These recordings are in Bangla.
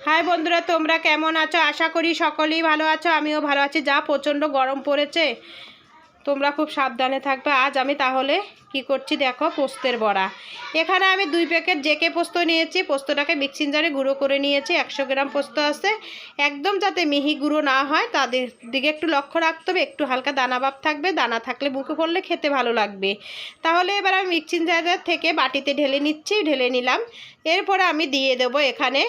হাই বন্ধুরা, তোমরা কেমন আছো? আশা করি সকলেই ভালো আছো। আমিও ভালো আছি। যা প্রচণ্ড গরম পড়েছে, তোমরা খুব সাবধানে থাকবে। আজ আমি তাহলে কি করছি দেখো, পোস্তের বড়া। এখানে আমি দুই প্যাকেট জেকে পোস্ত নিয়েছি। পোস্তটাকে মিক্সিং জারে গুঁড়ো করে নিয়েছি। একশো গ্রাম পোস্ত আছে। একদম যাতে মিহি গুঁড়ো না হয়, তাদের দিকে একটু লক্ষ্য রাখতে হবে। একটু হালকা দানা ভাব থাকবে। দানা থাকলে বুকে পড়লে খেতে ভালো লাগবে। তাহলে এবার আমি মিক্সিং জারের থেকে বাটিতে ঢেলে নিচ্ছি। ঢেলে নিলাম। এরপরে আমি দিয়ে দেবো এখানে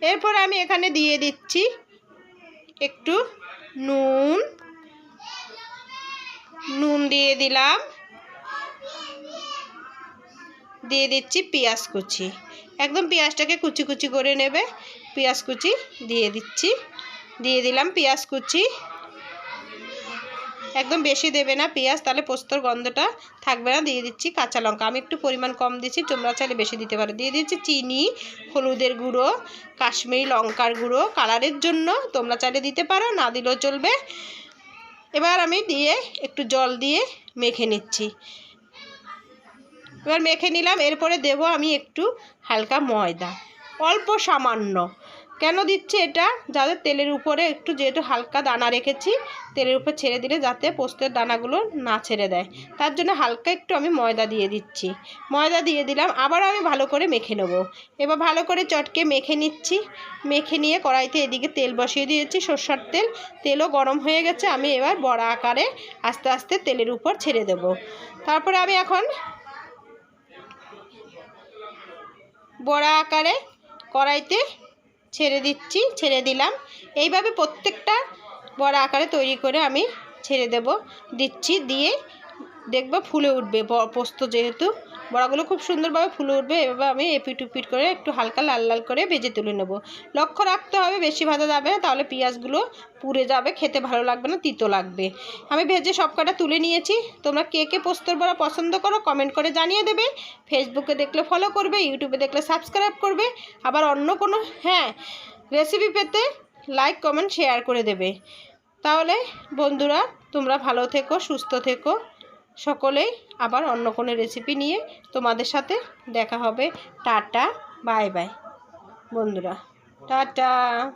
এরপর আমি এখানে দিয়ে দিচ্ছি একটু নুন। নুন দিয়ে দিলাম। দিয়ে দিচ্ছি পেঁয়াজ কুচি। একদম পেঁয়াজটাকে কুচি কুচি করে নেবে। পেঁয়াজ কুচি দিয়ে দিচ্ছি। দিয়ে দিলাম পেঁয়াজ কুচি। একদম বেশি দেবে না পেঁয়াজ, তাহলে পোস্তর গন্ধটা থাকবে না। দিয়ে দিচ্ছি কাঁচা লঙ্কা। আমি একটু পরিমাণ কম দিচ্ছি, তোমরা চাইলে বেশি দিতে পারো। দিয়ে দিচ্ছি চিনি, হলুদের গুঁড়ো, কাশ্মীরি লঙ্কার গুঁড়ো। কালারের জন্য তোমরা চাইলে দিতে পারো, না দিলেও চলবে। এবার আমি দিয়ে একটু জল দিয়ে মেখে নিচ্ছি। এবার মেখে নিলাম, এরপরে দেব আমি একটু হালকা ময়দা, অল্প সামান্য। কেন দিচ্ছি এটা? যাতে তেলের উপরে একটু যেহেতু হালকা দানা রেখেছি, তেলের উপর ছেড়ে দিলে যাতে পোস্তের দানাগুলো না ছেড়ে দেয়। তার জন্য হালকা একটু আমি ময়দা দিয়ে দিচ্ছি। ময়দা দিয়ে দিলাম, আবার আমি ভালো করে মেখে নেব। এবার ভালো করে চটকে মেখে নিচ্ছি। মেখে নিয়ে কড়াইতে এদিকে তেল বসিয়ে দিয়েছি, সর্ষার তেল। তেলও গরম হয়ে গেছে, আমি এবার বড়া আকারে আস্তে আস্তে তেলের উপর ছেড়ে দেব। তারপরে আমি এখন বড়া আকারে কড়াইতে ছেড়ে দিচ্ছি, ছেড়ে দিলাম। এইভাবে প্রত্যেকটা বড় আকারে তৈরি করে আমি ছেড়ে দেব, দিচ্ছি, দিয়ে দেখব ফুলে উঠবে পোস্ত যেহেতু। বড়াগুলো খুব সুন্দরভাবে ফুলে উঠবে। এভাবে আমি এপিট উপিট করে একটু হালকা লাল লাল করে ভেজে তুলে নেব। লক্ষ্য রাখতে হবে বেশি ভাজা যাবে না, তাহলে পেঁয়াজগুলো পুড়ে যাবে, খেতে ভালো লাগবে না, তিতো লাগবে। আমি ভেজে সব কটা তুলে নিয়েছি। তোমরা কে কে পোস্তর বড়া পছন্দ করো কমেন্ট করে জানিয়ে দেবে। ফেসবুকে দেখলে ফলো করবে ইউটিউবে দেখলে সাবস্ক্রাইব করবে। আবার অন্য কোনো হ্যাঁ রেসিপি পেতে লাইক কমেন্ট শেয়ার করে দেবে। তাহলে বন্ধুরা, তোমরা ভালো থেকো, সুস্থ থেকো। সকলেই আবার অন্য কোনো রেসিপি নিয়ে তোমাদের সাথে দেখা হবে। Tata, bye bye. বন্ধুরা, টাটা।